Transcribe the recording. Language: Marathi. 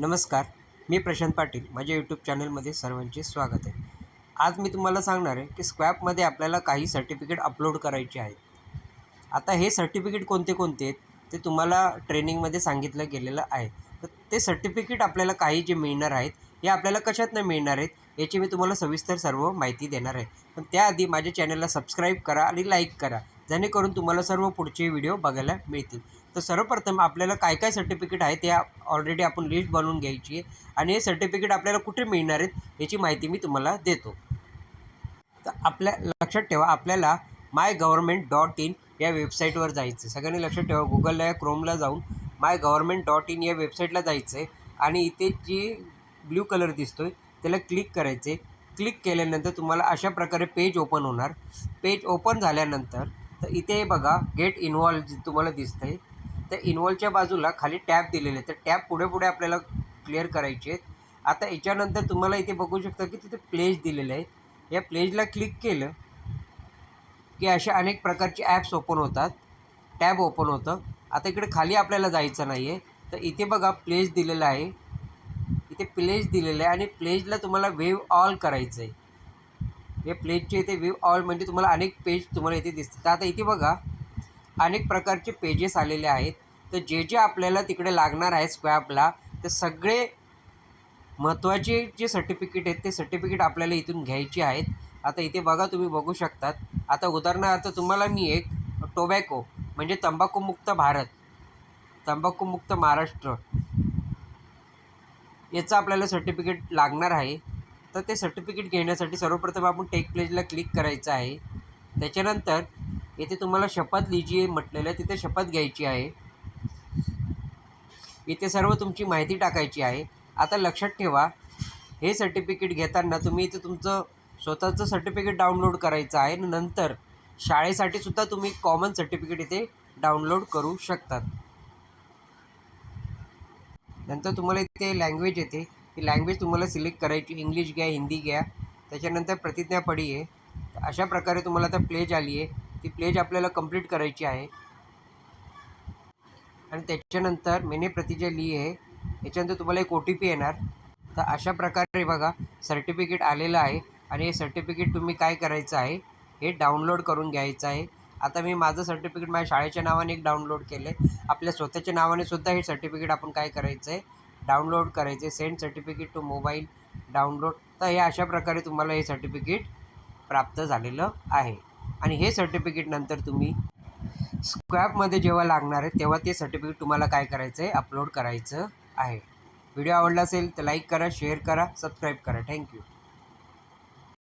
नमस्कार मी प्रशांत पाटील. माझ्या यूट्यूब चॅनलमध्ये सर्वांचे स्वागत आहे. आज मी तुम्हाला सांगणार आहे की स्क्वॅपमध्ये आपल्याला काही सर्टिफिकेट अपलोड करायचे आहेत. आता हे सर्टिफिकेट कोणते कोणते आहेत ते तुम्हाला ट्रेनिंगमध्ये सांगितलं गेलेलं आहे. तर ते सर्टिफिकेट आपल्याला काही जे मिळणार आहेत हे आपल्याला कशातनं मिळणार आहेत याची मी तुम्हाला सविस्तर सर्व माहिती देणार आहे. पण त्याआधी माझ्या चॅनलला सबस्क्राईब करा आणि लाईक करा जेणेकरून तुम्हाला सर्व पुढचे व्हिडिओ बघायला मिळतील. तर सर्वप्रथम आपल्याला काय काय सर्टिफिकेट आहे ते ऑलरेडी आपण लिस्ट बनवून घ्यायची आहे. आणि हे सर्टिफिकेट आपल्याला कुठे मिळणार आहेत याची माहिती मी तुम्हाला देतो. तर आपल्या लक्षात ठेवा आपल्याला माय गव्हर्मेंट डॉट इन या वेबसाईटवर जायचं आहे. सगळ्यांनी लक्षात ठेवा गुगलला या क्रोमला जाऊन माय गव्हर्मेंट डॉट इन या वेबसाईटला जायचं आहे आणि इथे जी ब्ल्यू कलर दिसतो आहे त्याला क्लिक करायचे क्लिक केल्यानंतर तुम्हाला अशा प्रकारे पेज ओपन होणार. पेज ओपन झाल्यानंतर तर इथे बघा गेट इन्व्हॉल्व तुम्हाला दिसतं आहे तर इन्वॉल्वच्या बाजूला खाली टॅप दिलेले तर टॅप पुढे पुढे आपल्याला क्लिअर करायचे आहेत. आता याच्यानंतर तुम्हाला इथे बघू शकता की तिथे प्लेज दिलेले आहेत. या प्लेजला क्लिक केलं की अशा अनेक प्रकारचे ॲप्स ओपन होतात. टॅब ओपन होतं. आता इकडे खाली आपल्याला जायचं नाही आहे तर इथे बघा प्लेज दिलेलं आहे. इथे प्लेज दिलेलं आहे आणि प्लेजला तुम्हाला वेव ऑल करायचं आहे या प्लेजचे इथे वेव ऑल म्हणजे तुम्हाला अनेक पेज तुम्हाला इथे दिसतात. तर आता इथे बघा अनेक प्रकारचे पेजेस आलेले आहेत. तर जे जे आपल्याला तिकडे लागणार आहे स्क्वॅबला ते सगळे महत्त्वाचे जे सर्टिफिकेट आहेत ते सर्टिफिकेट आपल्याला इथून घ्यायचे आहेत. आता इथे बघा तुम्ही बघू शकतात. आता उदाहरणार्थ तुम्हाला मी एक टोबॅको म्हणजे तंबाखूमुक्त भारत तंबाखूमुक्त महाराष्ट्र याचं आपल्याला सर्टिफिकेट लागणार आहे. तर ते सर्टिफिकेट घेण्यासाठी सर्वप्रथम आपण टेक प्लेजला क्लिक करायचं आहे. त्याच्यानंतर येथे तुम्हाला शपथ लिहिजी म्हटलेलं आहे तिथे शपथ घ्यायची आहे. इथे सर्व तुमची माहिती टाकायची आहे. आता लक्षात ठेवा हे सर्टिफिकेट घेताना तुम्ही इथे तुमचं स्वतःचं सर्टिफिकेट डाउनलोड करायचं आहे. नंतर शाळेसाठी सुद्धा तुम्ही कॉमन सर्टिफिकेट इथे डाउनलोड करू शकतात. नंतर तुम्हाला इथे लँग्वेज येते. ती लँग्वेज तुम्हाला सिलेक्ट करायची. इंग्लिश घ्या हिंदी घ्या. त्याच्यानंतर प्रतिज्ञा पडी आहे. अशा प्रकारे तुम्हाला आता प्लेज आली आहे. ती प्लेज आपल्याला कंप्लीट करायची आहे. आणि त्याच्यानंतर मेने प्रतिजय लिही आहे. याच्यानंतर तुम्हाला एक ओ टी पी येणार. तर अशा प्रकारे बघा सर्टिफिकेट आलेलं आहे. आणि हे सर्टिफिकेट तुम्ही काय करायचं आहे हे डाउनलोड करून घ्यायचं आहे. आता मी माझं सर्टिफिकेट माझ्या शाळेच्या नावाने एक डाउनलोड केलं आहे आपल्या स्वतःच्या नावाने सुद्धा हे सर्टिफिकेट आपण काय करायचं आहे डाउनलोड करायचं आहे send certificate to mobile download तर हे अशा प्रकारे तुम्हाला हे सर्टिफिकेट प्राप्त झालेलं आहे. आणि हे सर्टिफिकेट नंतर तुम्ही स्क्रॅपमध्ये जेव्हा लागणार आहे तेव्हा ते सर्टिफिकेट तुम्हाला काय करायचं आहे अपलोड करायचं आहे. व्हिडिओ आवडला असेल तर लाईक करा शेअर करा सबस्क्राईब करा. थँक्यू